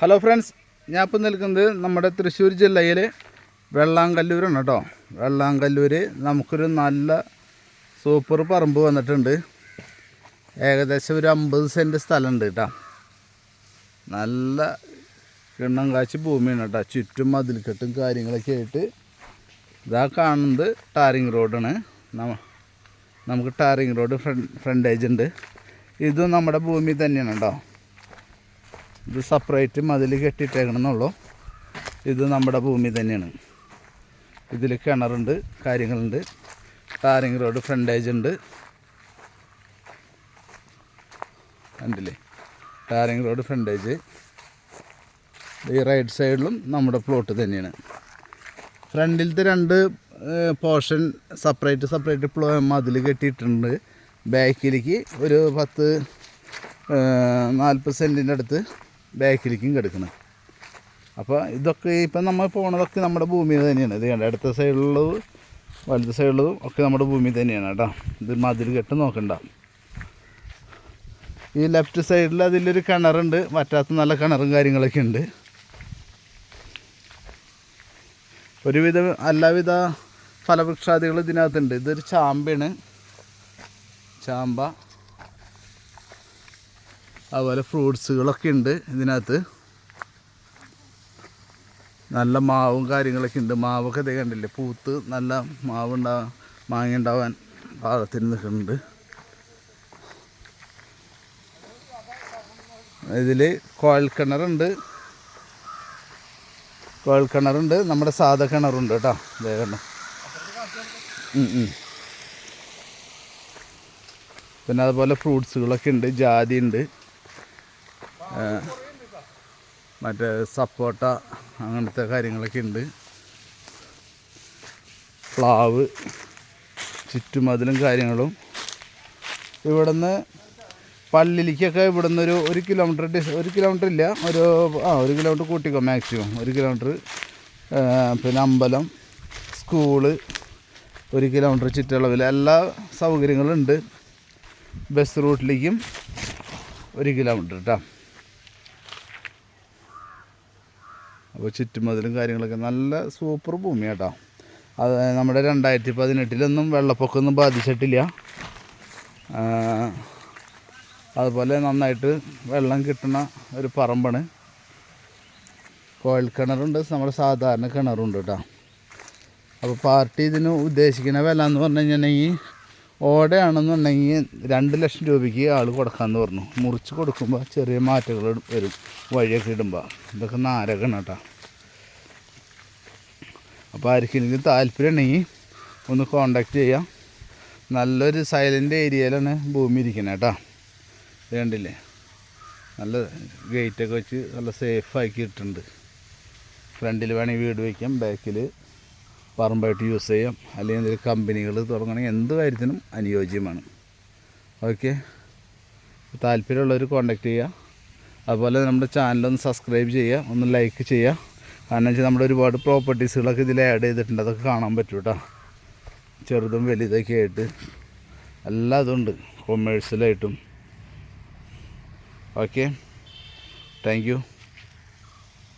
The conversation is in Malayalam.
ഹലോ ഫ്രണ്ട്സ് ഞാൻ ഇപ്പം നിൽക്കുന്നത് നമ്മുടെ തൃശ്ശൂർ ജില്ലയിൽ വെള്ളാങ്കല്ലൂരാണ് കേട്ടോ. വെള്ളാങ്കല്ലൂർ നമുക്കൊരു നല്ല സൂപ്പർ പറമ്പ് വന്നിട്ടുണ്ട്. ഏകദേശം ഒരു അമ്പത് സെന്റ് സ്ഥലമുണ്ട് കേട്ടോ. നല്ല കിണ്ണം കാച്ചി ഭൂമിയാണ് കേട്ടോ. ചുറ്റും മതിൽക്കെട്ടും കാര്യങ്ങളൊക്കെ ആയിട്ട് ഇതാ കാണുന്നത് ടാറിങ് റോഡാണ്. നമുക്ക് ടാറിങ് റോഡ് ഫ്രണ്ട് ഫ്രണ്ടേജ് ഉണ്ട്. ഇതും നമ്മുടെ ഭൂമി തന്നെയാണ് കേട്ടോ. ഇത് സെപ്പറേറ്റ് മതിൽ കെട്ടിയിട്ടേക്കണമെന്നുള്ളൂ. ഇത് നമ്മുടെ ഭൂമി തന്നെയാണ്. ഇതിൽ കിണറുണ്ട് കാര്യങ്ങളുണ്ട്. ടാരിങ് റോഡ് ഫ്രണ്ടേജ് ഉണ്ട്. കണ്ടില്ലേ? ടാരിങ് റോഡ് ഫ്രണ്ടേജ് ഈ റൈറ്റ് സൈഡിലും നമ്മുടെ പ്ലോട്ട് തന്നെയാണ്. ഫ്രണ്ടിലത്തെ രണ്ട് പോർഷൻ സെപ്പറേറ്റ് സെപ്പറേറ്റ് പ്ലോ മതിൽ കെട്ടിയിട്ടുണ്ട്. ബാക്കിലേക്ക് ഒരു പത്ത് നാൽപ്പത് സെന്റിന്റെ അടുത്ത് ബാക്കിലേക്കും കിടക്കുന്നത് അപ്പോൾ ഇതൊക്കെ ഇപ്പം നമ്മൾ പോണതൊക്കെ നമ്മുടെ ഭൂമിയിൽ തന്നെയാണ്. ഇത് കണ്ട? അടുത്ത സൈഡിലുള്ളത് വലത്തെ സൈഡിലുള്ളതും ഒക്കെ നമ്മുടെ ഭൂമി തന്നെയാണ് കേട്ടോ. ഇത് മതിൽ കെട്ട് നോക്കണ്ട. ഈ ലെഫ്റ്റ് സൈഡിൽ അതിലൊരു കിണറുണ്ട്. വറ്റാത്ത നല്ല കിണറും കാര്യങ്ങളൊക്കെ ഉണ്ട്. ഒരുവിധ എല്ലാവിധ ഫലവൃക്ഷാദികൾ ഇതിനകത്തുണ്ട്. ഇതൊരു ചാമ്പയാണ്. ചാമ്പ. അതുപോലെ ഫ്രൂട്ട്സുകളൊക്കെ ഉണ്ട് ഇതിനകത്ത്. നല്ല മാവും കാര്യങ്ങളൊക്കെ ഉണ്ട്. മാവൊക്കെ ഇതേ കണ്ടില്ലേ? പൂത്ത് നല്ല മാവ് ഉണ്ടാവാൻ മാങ്ങ ഉണ്ടാവാൻ പാകത്തിന് നിൽക്കുന്നുണ്ട് ഇതിൽ കോഴൽക്കിണറുണ്ട് കോഴൽക്കിണറുണ്ട് നമ്മുടെ സാധാ കിണറുണ്ട് കേട്ടോ. ഇതേ കണ്ടോ. പിന്നെ അതുപോലെ ഫ്രൂട്ട്സുകളൊക്കെ ഉണ്ട്. ജാതി ഉണ്ട് മറ്റേ സപ്പോട്ട അങ്ങനത്തെ കാര്യങ്ങളൊക്കെ ഉണ്ട്. പ്ലാവ് ചുറ്റുമതിലും കാര്യങ്ങളും. ഇവിടുന്ന് പള്ളിയിലേക്കൊക്കെ ഇവിടുന്ന് ഒരു ഒരു കിലോമീറ്റർ ഡിസ് ഒരു കിലോമീറ്റർ ഇല്ല ഒരു ആ ഒരു കിലോമീറ്റർ കൂട്ടിക്കോ മാക്സിമം ഒരു കിലോമീറ്റർ പിന്നെ അമ്പലം സ്കൂൾ ഒരു കിലോമീറ്റർ ചുറ്റളവിൽ എല്ലാ സൗകര്യങ്ങളും ഉണ്ട്. ബസ് റൂട്ടിലേക്കും ഒരു കിലോമീറ്റർ കേട്ടോ അപ്പോൾ ചുറ്റുമതിലും കാര്യങ്ങളൊക്കെ നല്ല സൂപ്പർ ഭൂമി കേട്ടോ. അത് നമ്മുടെ രണ്ടായിരത്തി പതിനെട്ടിലൊന്നും വെള്ളപ്പൊക്കമൊന്നും ബാധിച്ചിട്ടില്ല. അതുപോലെ നന്നായിട്ട് വെള്ളം കിട്ടുന്ന ഒരു പറമ്പാണ്. കോഴൽ കിണറുണ്ട് നമ്മുടെ സാധാരണ കിണറുണ്ട് കേട്ടോ. അപ്പോൾ പാർട്ടി ഇതിന് ഉദ്ദേശിക്കുന്ന വില എന്ന് പറഞ്ഞു കഴിഞ്ഞിട്ടുണ്ടെങ്കിൽ ഓടയാണെന്നുണ്ടെങ്കിൽ രണ്ട് ലക്ഷം രൂപയ്ക്ക് ആൾ കൊടുക്കാമെന്ന് പറഞ്ഞു. മുറിച്ച് കൊടുക്കുമ്പോൾ ചെറിയ മാറ്റങ്ങൾ വരും. വഴിയൊക്കെ ഇടുമ്പോൾ ഇതൊക്കെ നാരകമാണ് കേട്ടോ. അപ്പോൾ ആർക്കെങ്കിലും താല്പര്യം ഉണ്ടെങ്കിൽ ഒന്ന് കോണ്ടാക്ട് ചെയ്യാം. നല്ലൊരു സൈലന്റ് ഏരിയയിലാണ് ഭൂമി ഇരിക്കുന്നത് കേട്ടോ. വേണ്ടില്ലേ നല്ല ഗേറ്റൊക്കെ വെച്ച് നല്ല സേഫാക്കി ഇട്ടിട്ടുണ്ട്. ഫ്രണ്ടിൽ വേണമെങ്കിൽ വീട് വയ്ക്കാം ബാക്കിൽ പറമ്പായിട്ട് യൂസ് ചെയ്യാം. അല്ലെങ്കിൽ എന്തെങ്കിലും കമ്പനികൾ തുടങ്ങണമെങ്കിൽ എന്ത് കാര്യത്തിനും അനുയോജ്യമാണ്. ഓക്കെ താല്പര്യമുള്ളവർ കോണ്ടാക്ട് ചെയ്യുക. അതുപോലെ നമ്മുടെ ചാനലൊന്ന് സബ്സ്ക്രൈബ് ചെയ്യുക. ഒന്ന് ലൈക്ക് ചെയ്യുക. കാരണം വെച്ചാൽ നമ്മുടെ ഒരുപാട് പ്രോപ്പർട്ടീസുകളൊക്കെ ഇതിൽ ആഡ് ചെയ്തിട്ടുണ്ട്. അതൊക്കെ കാണാൻ പറ്റും കേട്ടോ ചെറുതും വലുതൊക്കെ ആയിട്ട്. എല്ലാം അതുണ്ട് കൊമേഴ്സ്യലായിട്ടും ഓക്കെ താങ്ക് യു